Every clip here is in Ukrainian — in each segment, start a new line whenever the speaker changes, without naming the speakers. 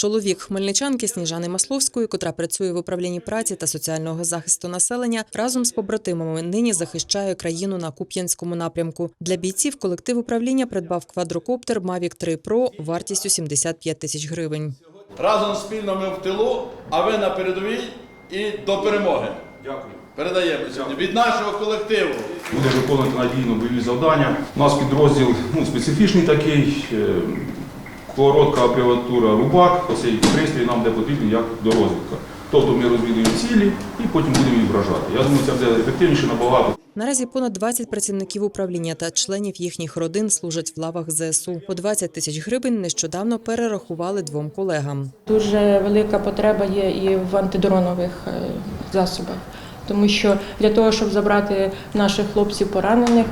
Чоловік хмельничанки Сніжани Масловської, котра працює в управлінні праці та соціального захисту населення, разом з побратимами нині захищає країну на Куп'янському напрямку. Для бійців колектив управління придбав квадрокоптер Mavic 3 Pro вартістю 75 тисяч гривень.
Разом спільно ми в тилу, а ви на передовій і до перемоги.
Дякую.
Передаємо сьогодні від нашого колективу.
Буде виконувати надійно бойові завдання. У нас підрозділ ну, специфічний такий, е, коротка абревіатура рубак. Оцей пристрій нам де потрібен як до розвідка. Тобто ми розвідуємо цілі і потім будемо їх вражати. Я думаю, це буде ефективніше набагато.
Наразі понад 20 працівників управління та членів їхніх родин служать в лавах ЗСУ. По 20 тисяч гривень нещодавно перерахували двом колегам.
Дуже велика потреба є і в антидронових е, засобах, тому що для того, щоб забрати наших хлопців поранених,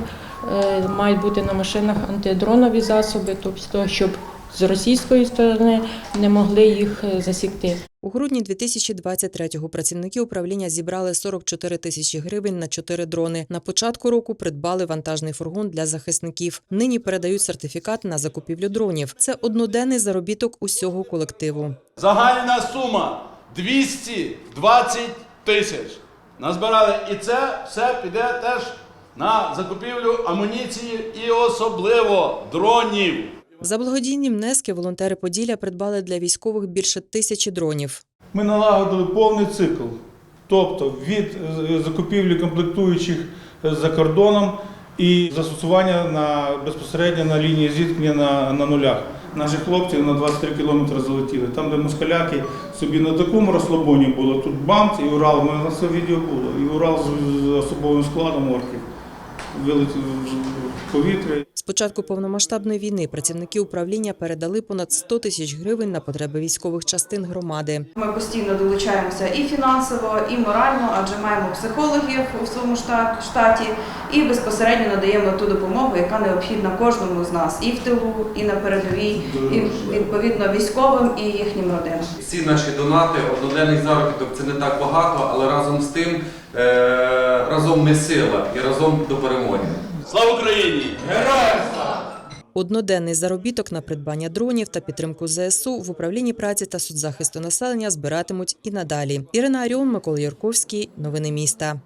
е, мають бути на машинах антидронові засоби, тобто щоб з російської сторони не могли їх е, засікти.
У грудні 2023-го працівники управління зібрали 44 тисячі гривень на чотири дрони. На початку року придбали вантажний фургон для захисників. Нині передають сертифікат на закупівлю дронів. Це одноденний заробіток усього колективу.
Загальна сума 220 тисяч. Назбирали і це все піде теж на закупівлю амуніції і особливо дронів.
За благодійні внески волонтери Поділля придбали для військових більше тисячі дронів.
Ми налагодили повний цикл, тобто від е, закупівлі комплектуючих е, за кордоном і застосування на безпосередньо на лінії зіткнення на, на нулях. Наші хлопці на 23 кілометри залетіли. Там, де москаляки собі на такому розслабоні було, тут бамт і Урал, мене на це відео було, і Урал з особовим складом орків вилетів в повітря.
З початку повномасштабної війни працівники управління передали понад 100 тисяч гривень на потреби військових частин громади.
Ми постійно долучаємося і фінансово, і морально, адже маємо психологів у своєму шта- штаті, і безпосередньо надаємо ту допомогу, яка необхідна кожному з нас і в тилу, і на передовій, і відповідно військовим і їхнім родинам.
Всі наші донати, одноденний заробіток це не так багато, але разом з тим е, разом ми сила і разом до перемоги.
Слава Україні!
Одноденний заробіток на придбання дронів та підтримку ЗСУ в управлінні праці та соцзахисту населення збиратимуть і надалі. Ірина Аріон, Микола Юрковський. Новини міста.